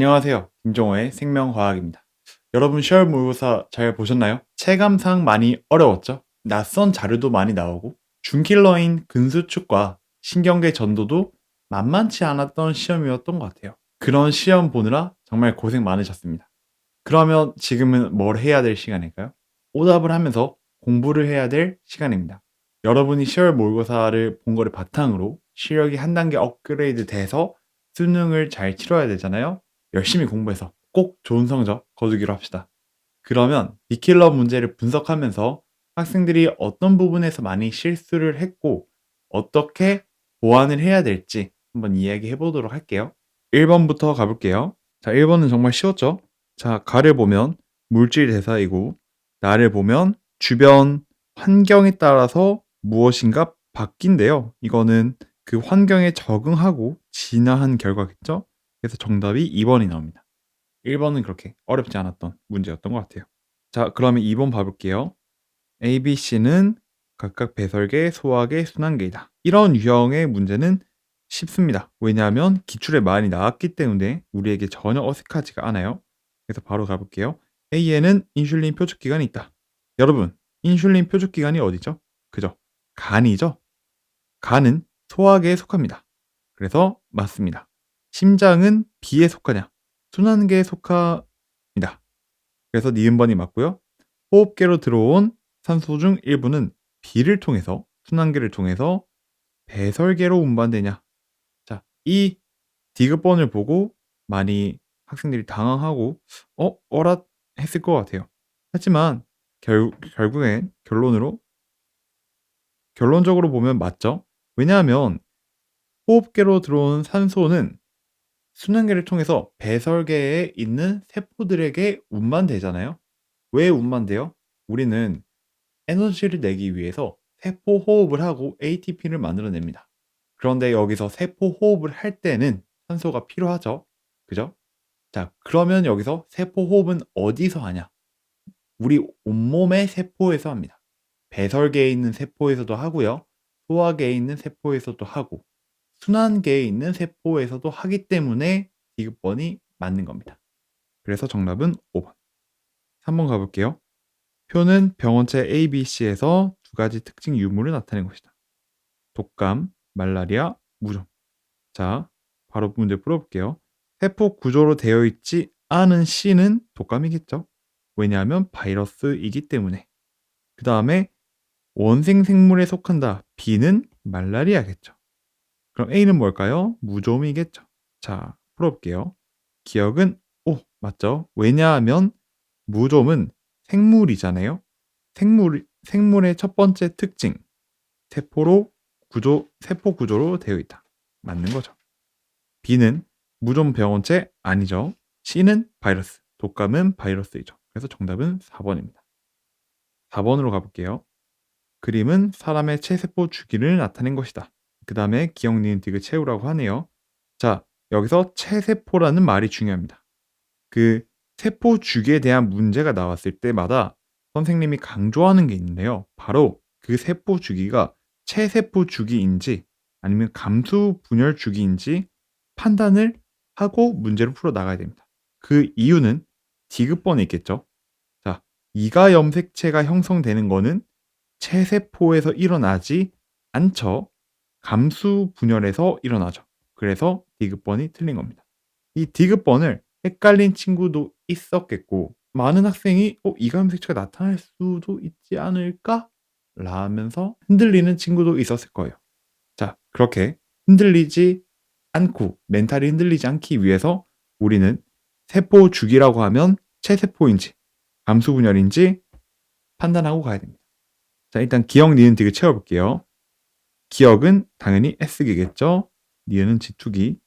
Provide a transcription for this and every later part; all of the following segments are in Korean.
안녕하세요. 김종호의 생명과학입니다. 여러분 시험 모의고사 잘 보셨나요? 체감상 많이 어려웠죠? 낯선 자료도 많이 나오고 준킬러인 근수축과 신경계 전도도 만만치 않았던 시험이었던 것 같아요. 그런 시험 보느라 정말 고생 많으셨습니다. 그러면 지금은 뭘 해야 될 시간일까요? 오답을 하면서 공부를 해야 될 시간입니다. 여러분이 시월 모의고사를 본 거를 바탕으로 시력이 한 단계 업그레이드 돼서 수능을 잘 치러야 되잖아요. 열심히 공부해서 꼭 좋은 성적 거두기로 합시다. 그러면 비킬러 문제를 분석하면서 학생들이 어떤 부분에서 많이 실수를 했고 어떻게 보완을 해야 될지 한번 이야기해 보도록 할게요. 1번부터 가볼게요. 자, 1번은 정말 쉬웠죠? 자, 가를 보면 물질 대사이고 나를 보면 주변 환경에 따라서 무엇인가 바뀐대요. 이거는 그 환경에 적응하고 진화한 결과겠죠? 그래서 정답이 2 번이 나옵니다. 1 번은 그렇게 어렵지 않았던 문제였던 것 같아요. 자, 그러면 2 번 봐 볼게요. A, B, C는 각각 배설계, 소화계, 순환계이다. 이런 유형의 문제는 쉽습니다. 왜냐하면 기출에 많이 나왔기 때문에 우리에게 전혀 어색하지가 않아요. 그래서 바로 가 볼게요. A에는 인슐린 표적 기관이 있다. 여러분, 인슐린 표적 기관이 어디죠? 그죠? 간이죠? 간은 소화계에 속합니다. 그래서 맞습니다. 심장은 B에 속하냐? 순환계에 속합니다. 그래서 니은 번이 맞고요. 호흡계로 들어온 산소 중 일부는 B를 통해서 순환계를 통해서 배설계로 운반되냐? 자, 이 디귿번을 보고 많이 학생들이 당황하고 어? 어라? 했을 것 같아요. 하지만 결, 결국엔 결론으로 결론적으로 보면 맞죠? 왜냐하면 호흡계로 들어온 산소는 순환계를 통해서 배설계에 있는 세포들에게 운반되잖아요. 왜 운반돼요? 우리는 에너지를 내기 위해서 세포 호흡을 하고 ATP를 만들어냅니다. 그런데 여기서 세포 호흡을 할 때는 산소가 필요하죠. 그죠? 자, 그러면 여기서 세포 호흡은 어디서 하냐? 우리 온몸의 세포에서 합니다. 배설계에 있는 세포에서도 하고요. 소화계에 있는 세포에서도 하고 순환계에 있는 세포에서도 하기 때문에 디귿번이 맞는 겁니다. 그래서 정답은 5번. 3번 가볼게요. 표는 병원체 A, B, C에서 두 가지 특징 유무를 나타낸 것이다. 독감, 말라리아, 무좀. 자, 바로 문제 풀어볼게요. 세포 구조로 되어 있지 않은 C는 독감이겠죠? 왜냐하면 바이러스이기 때문에. 그 다음에 원생 생물에 속한다. B는 말라리아겠죠. 그럼 A는 뭘까요? 무좀이겠죠. 자, 풀어볼게요. 기억은 O 맞죠? 왜냐하면 무좀은 생물이잖아요. 생물 생물의 첫 번째 특징 세포로 구조 세포 구조로 되어 있다. 맞는 거죠. B는 무좀 병원체 아니죠. C는 바이러스. 독감은 바이러스이죠. 그래서 정답은 4번입니다. 4번으로 가볼게요. 그림은 사람의 체세포 주기를 나타낸 것이다. 그 다음에 기억 니은 디귿 채우라고 하네요. 자, 여기서 체세포라는 말이 중요합니다. 그 세포 주기에 대한 문제가 나왔을 때마다 선생님이 강조하는 게 있는데요. 바로 그 세포 주기가 체세포 주기인지 아니면 감수 분열 주기인지 판단을 하고 문제를 풀어 나가야 됩니다. 그 이유는 디귿번에 있겠죠. 자, 이가 염색체가 형성되는 거는 체세포에서 일어나지 않죠. 감수 분열에서 일어나죠. 그래서 디귿번이 틀린 겁니다. 이 디귿번을 헷갈린 친구도 있었겠고 많은 학생이 어, 이감색체가 나타날 수도 있지 않을까? 라면서 흔들리는 친구도 있었을 거예요. 자, 그렇게 흔들리지 않고 멘탈이 흔들리지 않기 위해서 우리는 세포 주기라고 하면 체세포인지 감수 분열인지 판단하고 가야 됩니다. 자, 일단 기억 니은 디귿 채워볼게요. 기억은 당연히 S기겠죠. 니은은 G2기,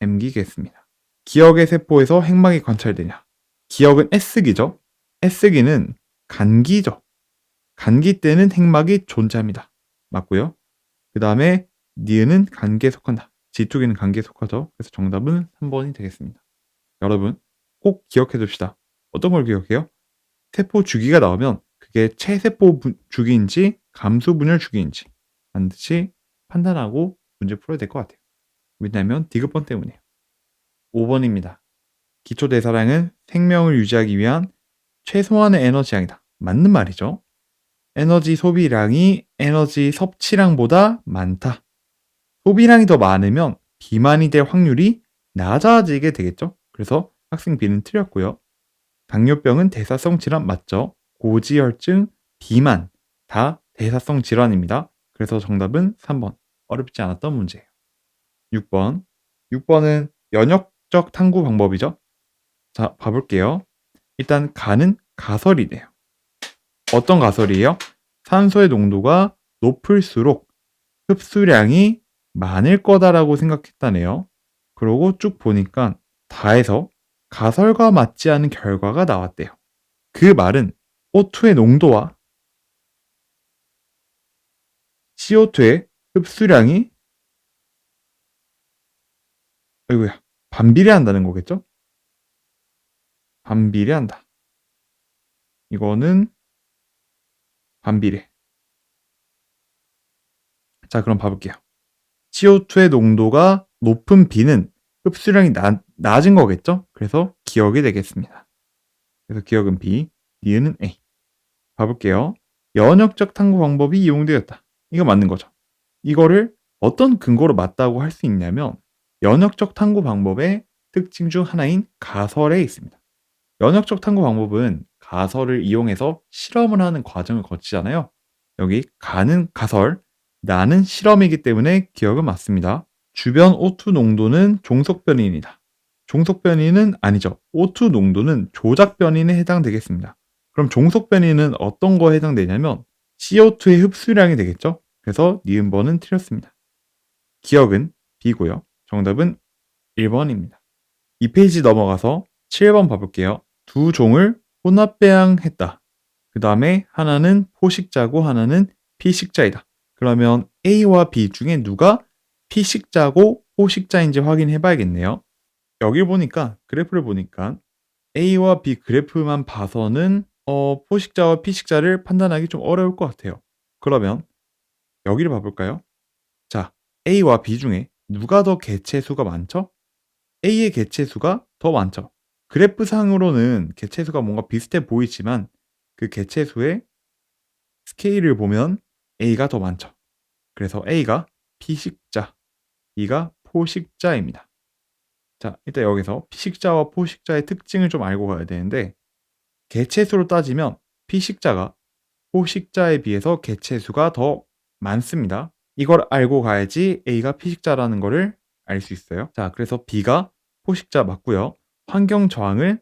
M기겠습니다. 기억의 세포에서 핵막이 관찰되냐? 기억은 S기죠. S기는 간기죠. 간기 때는 핵막이 존재합니다. 맞고요. 그 다음에 니은은 간기에 속한다. G2기는 간기에 속하죠. 그래서 정답은 3번이 되겠습니다. 여러분 꼭 기억해 둡시다. 어떤 걸 기억해요? 세포 주기가 나오면 그게 체세포 주기인지 감수 분열 주기인지 반드시 판단하고 문제 풀어야 될 것 같아요. 왜냐하면 디귿번 때문이에요. 5번입니다. 기초 대사량은 생명을 유지하기 위한 최소한의 에너지량이다. 맞는 말이죠. 에너지 소비량이 에너지 섭취량보다 많다. 소비량이 더 많으면 비만이 될 확률이 낮아지게 되겠죠. 그래서 학생 B는 틀렸고요. 당뇨병은 대사성 질환 맞죠? 고지혈증, 비만 다 대사성 질환입니다. 그래서 정답은 3번. 어렵지 않았던 문제예요. 6번. 6번은 연역적 탐구 방법이죠. 자, 봐 볼게요. 일단 가는 가설이네요. 어떤 가설이에요? 산소의 농도가 높을수록 흡수량이 많을 거다라고 생각했다네요. 그러고 쭉 보니까 다 해서 가설과 맞지 않은 결과가 나왔대요. 그 말은 O2의 농도와 CO2의 흡수량이 아이고야 반비례한다는 거겠죠? 반비례한다. 이거는 반비례. 자, 그럼 봐볼게요. CO2의 농도가 높은 B는 흡수량이 나, 낮은 거겠죠? 그래서 기억이 되겠습니다. 그래서 기억은 B, 니은은 A. 봐볼게요. 연역적 탐구 방법이 이용되었다. 이거 맞는 거죠. 이거를 어떤 근거로 맞다고 할 수 있냐면 연역적 탐구 방법의 특징 중 하나인 가설에 있습니다. 연역적 탐구 방법은 가설을 이용해서 실험을 하는 과정을 거치잖아요. 여기 가는 가설, 나는 실험이기 때문에 기억은 맞습니다. 주변 O2 농도는 종속 변이입니다. 종속 변이는 아니죠. O2 농도는 조작 변이에 해당되겠습니다. 그럼 종속 변이는 어떤 거에 해당되냐면 CO2의 흡수량이 되겠죠. 그래서 니은 번은 틀렸습니다. 기억은 B고요. 정답은 1번입니다. 이 페이지 넘어가서 7번 봐볼게요. 두 종을 혼합 배양했다. 그 다음에 하나는 포식자고 하나는 피식자이다. 그러면 A와 B 중에 누가 피식자고 포식자인지 확인해 봐야겠네요. 여기 보니까 그래프를 보니까 A와 B 그래프만 봐서는 어, 포식자와 피식자를 판단하기 좀 어려울 것 같아요. 그러면 여기를 봐 볼까요? 자, A와 B 중에 누가 더 개체수가 많죠? A의 개체수가 더 많죠. 그래프상으로는 개체수가 뭔가 비슷해 보이지만 그 개체수의 스케일을 보면 A가 더 많죠. 그래서 A가 피식자, B가 포식자입니다. 자, 일단 여기서 피식자와 포식자의 특징을 좀 알고 가야 되는데 개체수로 따지면 피식자가 포식자에 비해서 개체수가 더 많습니다. 이걸 알고 가야지 A가 피식자라는 것을 알 수 있어요. 자, 그래서 B가 포식자 맞고요. 환경 저항을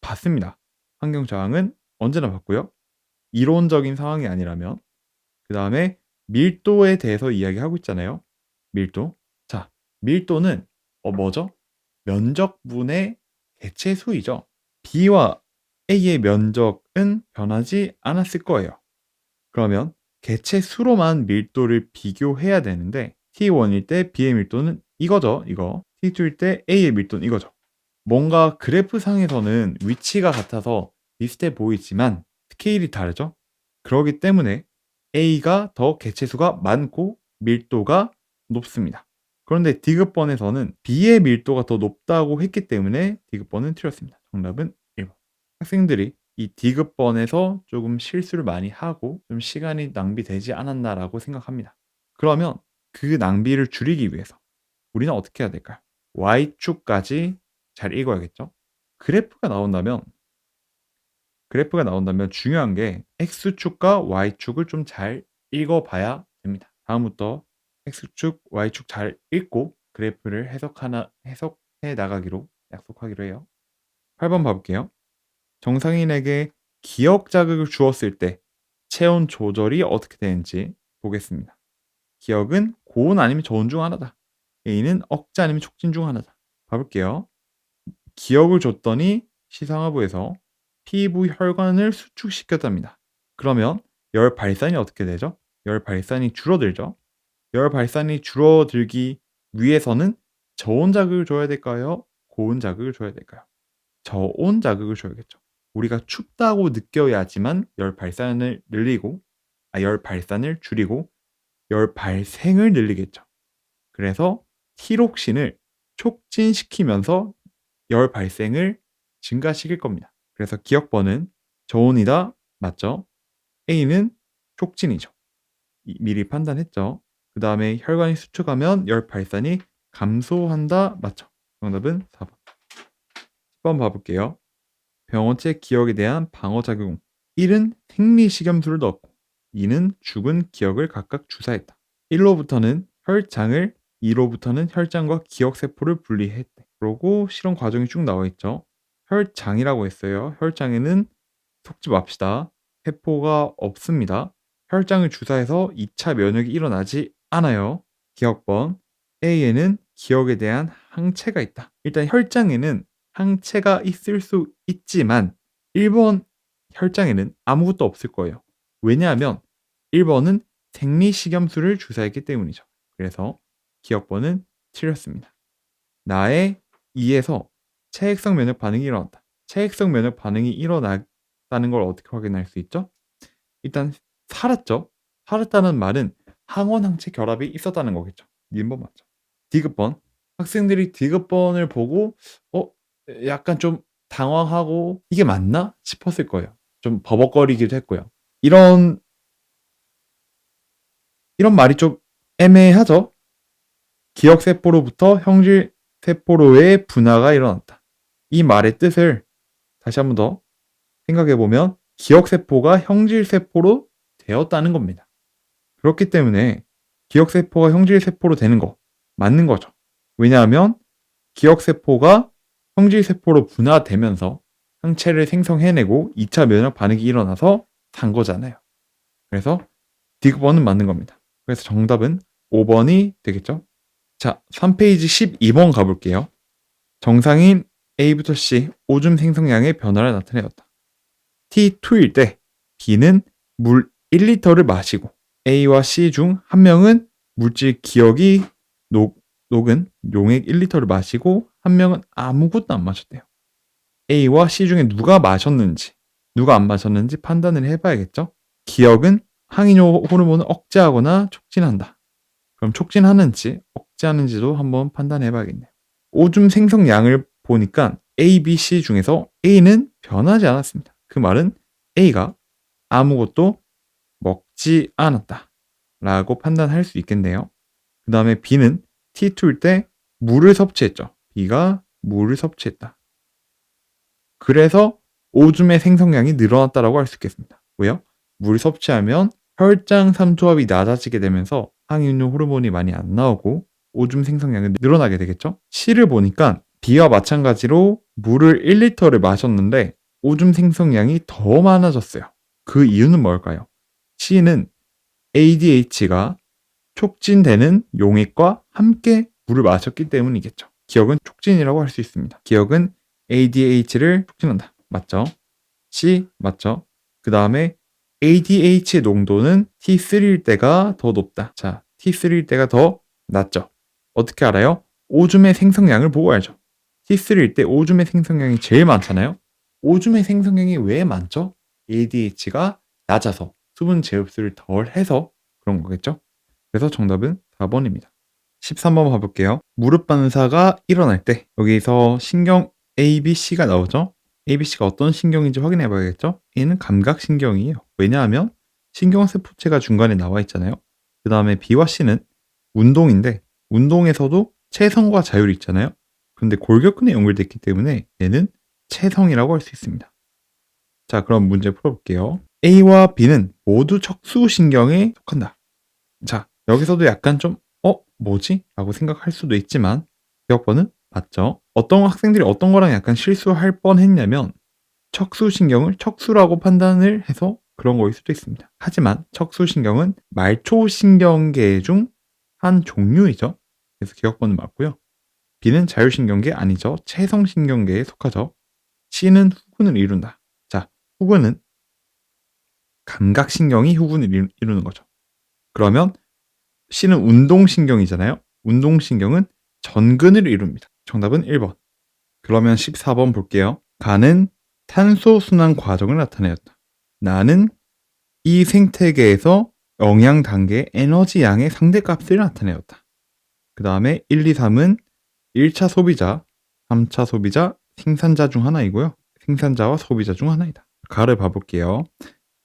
받습니다. 환경 저항은 언제나 받고요. 이론적인 상황이 아니라면 그 다음에 밀도에 대해서 이야기하고 있잖아요. 밀도. 자, 밀도는 어 뭐죠? 면적분의 개체수이죠. B와 A의 면적은 변하지 않았을 거예요. 그러면 개체 수로만 밀도를 비교해야 되는데 T1일 때 B의 밀도는 이거죠. 이거. T2일 때 A의 밀도는 이거죠. 뭔가 그래프상에서는 위치가 같아서 비슷해 보이지만 스케일이 다르죠. 그러기 때문에 A가 더 개체수가 많고 밀도가 높습니다. 그런데 디귿번에서는 B의 밀도가 더 높다고 했기 때문에 디귿번은 틀렸습니다. 정답은 1번. 학생들이 이 디귿번에서 조금 실수를 많이 하고 좀 시간이 낭비되지 않았나라고 생각합니다. 그러면 그 낭비를 줄이기 위해서 우리는 어떻게 해야 될까요? Y축까지 잘 읽어야겠죠? 그래프가 나온다면 그래프가 나온다면 중요한 게 X축과 Y축을 좀 잘 읽어 봐야 됩니다. 다음부터 X축, Y축 잘 읽고 그래프를 해석하나, 해석해 나가기로 약속하기로 해요. 8 번 봐 볼게요. 정상인에게 기억 자극을 주었을 때 체온 조절이 어떻게 되는지 보겠습니다. 기억은 고온 아니면 저온 중 하나다. A는 억제 아니면 촉진 중 하나다. 봐볼게요. 기억을 줬더니 시상하부에서 피부 혈관을 수축시켰답니다. 그러면 열 발산이 어떻게 되죠? 열 발산이 줄어들죠. 열 발산이 줄어들기 위해서는 저온 자극을 줘야 될까요? 고온 자극을 줘야 될까요? 저온 자극을 줘야겠죠. 우리가 춥다고 느껴야지만 열 발산을 늘리고 아, 열 발산을 줄이고 열 발생을 늘리겠죠. 그래서 티록신을 촉진시키면서 열 발생을 증가시킬 겁니다. 그래서 기억번은 저온이다. 맞죠? A는 촉진이죠. 이- 미리 판단했죠. 그 다음에 혈관이 수축하면 열 발산이 감소한다. 맞죠? 정답은 4번. 10번 봐볼게요. 병원체 기억에 대한 방어작용. 1은 생리식염수를 넣었고 2는 죽은 기억을 각각 주사했다. 1로부터는 혈장을 2로부터는 혈장과 기억세포를 분리했대. 그러고 실험 과정이 쭉 나와 있죠. 혈장이라고 했어요. 혈장에는 속지 맙시다. 세포가 없습니다. 혈장을 주사해서 2차 면역이 일어나지 않아요. 기억번 A에는 기억에 대한 항체가 있다. 일단 혈장에는 항체가 있을 수 있지만 1번 혈장에는 아무것도 없을 거예요. 왜냐하면 1번은 생리식염수를 주사했기 때문이죠. 그래서 기억번은 틀렸습니다. 나의 2에서 체액성 면역 반응이 일어났다. 체액성 면역 반응이 일어났다는 걸 어떻게 확인할 수 있죠? 일단 살았죠. 살았다는 말은 항원 항체 결합이 있었다는 거겠죠. 님번 맞죠? 디귿번 학생들이 디귿번을 보고 어 약간 좀 당황하고 이게 맞나 싶었을 거예요. 좀 버벅거리기도 했고요. 이런 이런 말이 좀 애매하죠. 기억 세포로부터 형질 세포로의 분화가 일어났다. 이 말의 뜻을 다시 한 번 더 생각해 보면 기억 세포가 형질 세포로 되었다는 겁니다. 그렇기 때문에 기억 세포가 형질 세포로 되는 거 맞는 거죠. 왜냐하면 기억 세포가 형질 세포로 분화되면서 항체를 생성해내고 2차 면역 반응이 일어나서 산 거잖아요. 그래서 디귿번은 맞는 겁니다. 그래서 정답은 5번이 되겠죠? 자, 3페이지 12번 가볼게요. 정상인 A부터 C 오줌 생성량의 변화를 나타내었다. T2일 때 B는 물 1리터를 마시고 A와 C 중 한 명은 물질 기억이 녹, 녹은 용액 1리터를 마시고 한 명은 아무것도 안 마셨대요. A와 C 중에 누가 마셨는지, 누가 안 마셨는지 판단을 해 봐야겠죠? 기억은 항이뇨 호르몬을 억제하거나 촉진한다. 그럼 촉진하는지 억제하는지도 한번 판단해 봐야겠네요. 오줌 생성량을 보니까 A, B, C 중에서 A는 변하지 않았습니다. 그 말은 A가 아무것도 먹지 않았다. 라고 판단할 수 있겠네요. 그 다음에 B는 T2일 때 물을 섭취했죠. B가 물을 섭취했다. 그래서 오줌의 생성량이 늘어났다라고 할 수 있겠습니다. 왜요? 물 섭취하면 혈장 삼투압이 낮아지게 되면서 항이뇨 호르몬이 많이 안 나오고 오줌 생성량이 늘어나게 되겠죠? C를 보니까 B와 마찬가지로 물을 1리터를 마셨는데 오줌 생성량이 더 많아졌어요. 그 이유는 뭘까요? C는 ADH가 촉진되는 용액과 함께 물을 마셨기 때문이겠죠. 기억은 촉진이라고 할 수 있습니다. 기억은 ADH를 촉진한다. 맞죠? C 맞죠? 그 다음에 ADH의 농도는 T3일 때가 더 높다. 자, T3일 때가 더 낮죠. 어떻게 알아요? 오줌의 생성량을 보고 알죠. T3일 때 오줌의 생성량이 제일 많잖아요. 오줌의 생성량이 왜 많죠? ADH가 낮아서 수분 제흡수를 덜 해서 그런 거겠죠? 그래서 정답은 4번입니다. 13번 봐볼게요. 무릎 반사가 일어날 때 여기서 신경 A, B, C가 나오죠? A, B, C가 어떤 신경인지 확인해 봐야겠죠? A는 감각신경이에요. 왜냐하면 신경세포체가 중간에 나와 있잖아요. 그 다음에 B와 C는 운동인데 운동에서도 체성과 자율이 있잖아요. 근데 골격근에 연결되어 있기 때문에 얘는 체성이라고 할 수 있습니다. 자, 그럼 문제 풀어볼게요. A와 B는 모두 척수신경에 속한다. 자, 여기서도 약간 좀, 어, 뭐지? 라고 생각할 수도 있지만, 기억번은 맞죠? 어떤 학생들이 어떤 거랑 약간 실수할 뻔 했냐면, 척수신경을 척수라고 판단을 해서 그런 거일 수도 있습니다. 하지만 척수신경은 말초신경계 중 한 종류이죠. 그래서 기억번은 맞고요. B는 자율신경계 아니죠. 체성신경계에 속하죠. C는 후근을 이룬다. 자, 후근은 감각신경이 후근을 이루- 이루는 거죠. 그러면 C는 운동신경이잖아요. 운동신경은 전근을 이룹니다. 정답은 1번. 그러면 14번 볼게요. 간은 탄소 순환 과정을 나타내었다. 나는 이 생태계에서 영양 단계 에너지 양의 상대값을 나타내었다. 그 다음에 1, 2, 3은 1차 소비자, 3차 소비자, 생산자 중 하나이고요. 생산자와 소비자 중 하나이다. 가를 봐볼게요.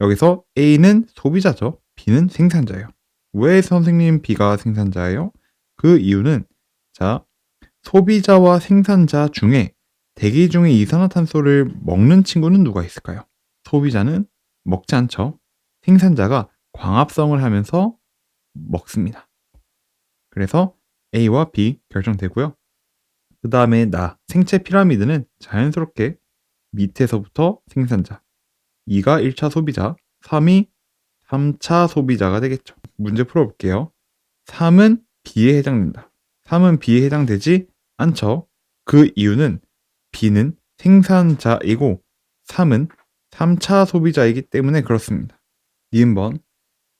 여기서 A는 소비자죠. B는 생산자예요. 왜 선생님 B가 생산자예요? 그 이유는 자 소비자와 생산자 중에 대기 중에 이산화탄소를 먹는 친구는 누가 있을까요? 소비자는 먹지 않죠. 생산자가 광합성을 하면서 먹습니다. 그래서 A와 B 결정되고요. 그 다음에 나, 생체 피라미드는 자연스럽게 밑에서부터 생산자, 2가 1차 소비자, 3이 3차 소비자가 되겠죠. 문제 풀어볼게요. 3은 B에 해당된다. 3은 B에 해당되지 않죠. 그 이유는 B는 생산자이고 3은 3차 소비자이기 때문에 그렇습니다. 니은번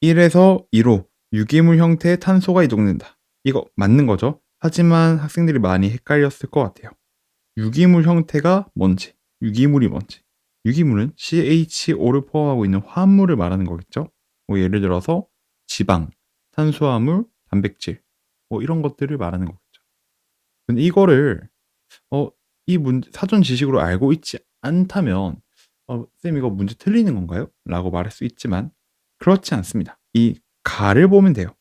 1에서 2로 유기물 형태의 탄소가 이동된다. 이거 맞는 거죠? 하지만 학생들이 많이 헷갈렸을 것 같아요. 유기물 형태가 뭔지, 유기물이 뭔지. 유기물은 CHO를 포함하고 있는 화합물을 말하는 거겠죠? 뭐 예를 들어서 지방, 탄수화물, 단백질, 뭐 이런 것들을 말하는 거겠죠. 근데 이거를 어, 이 문제, 사전 지식으로 알고 있지 않다면 어, 쌤 이거 문제 틀리는 건가요? 라고 말할 수 있지만 그렇지 않습니다. 이 가를 보면 돼요.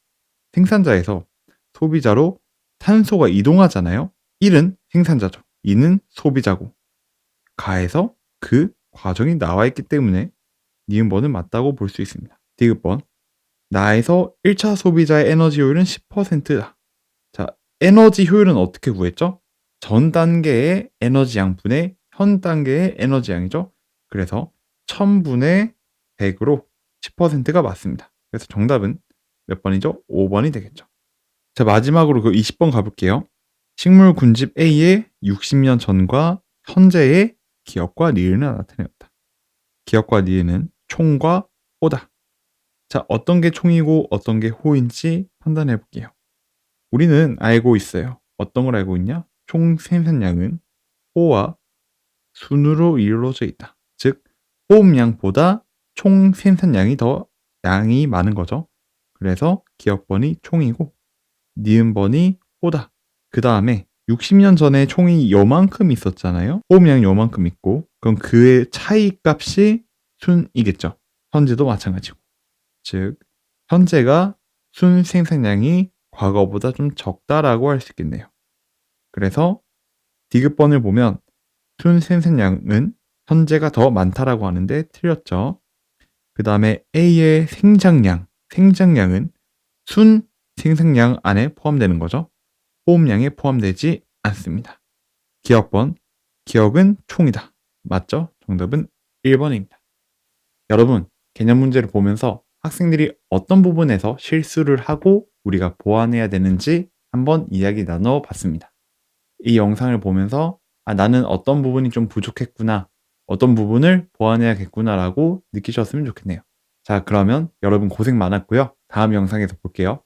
생산자에서 소비자로 탄소가 이동하잖아요. 1 은 생산자죠. 2 는 소비자고 가에서 그 과정이 나와 있기 때문에 니은 번은 맞다고 볼 수 있습니다. 디귿번 나에서 1차 소비자의 에너지 효율은 10%다. 자, 에너지 효율은 어떻게 구했죠? 전 단계의 에너지 양분의 현 단계의 에너지 양이죠. 그래서 1000분의 100으로 10%가 맞습니다. 그래서 정답은 몇 번이죠? 5번이 되겠죠. 자, 마지막으로 그 20번 가볼게요. 식물 군집 A의 60년 전과 현재의 기억과 니은을 나타내었다. 기억과 니은은 총과 호다. 자, 어떤 게 총이고 어떤 게 호인지 판단해 볼게요. 우리는 알고 있어요. 어떤 걸 알고 있냐? 총 생산량은 호와 순으로 이루어져 있다. 즉, 호흡량보다 총 생산량이 더 양이 많은 거죠. 그래서 기억번이 총이고 니은번이 호다. 그 다음에 60년 전에 총이 요만큼 있었잖아요. 호흡량이 요만큼 있고 그럼 그의 차이 값이 순이겠죠. 현재도 마찬가지고. 즉 현재가 순 생산량이 과거보다 좀 적다라고 할 수 있겠네요. 그래서 디귿번을 보면 순 생산량은 현재가 더 많다라고 하는데 틀렸죠. 그 다음에 A의 생장량, 생장량은 순 생산량 안에 포함되는 거죠. 호흡량에 포함되지 않습니다. 기억번, 기억은 총이다. 맞죠? 정답은 1번입니다. 여러분, 개념 문제를 보면서 학생들이 어떤 부분에서 실수를 하고 우리가 보완해야 되는지 한번 이야기 나눠 봤습니다. 이 영상을 보면서 아, 나는 어떤 부분이 좀 부족했구나, 어떤 부분을 보완해야겠구나라고 느끼셨으면 좋겠네요. 자, 그러면 여러분 고생 많았고요. 다음 영상에서 볼게요.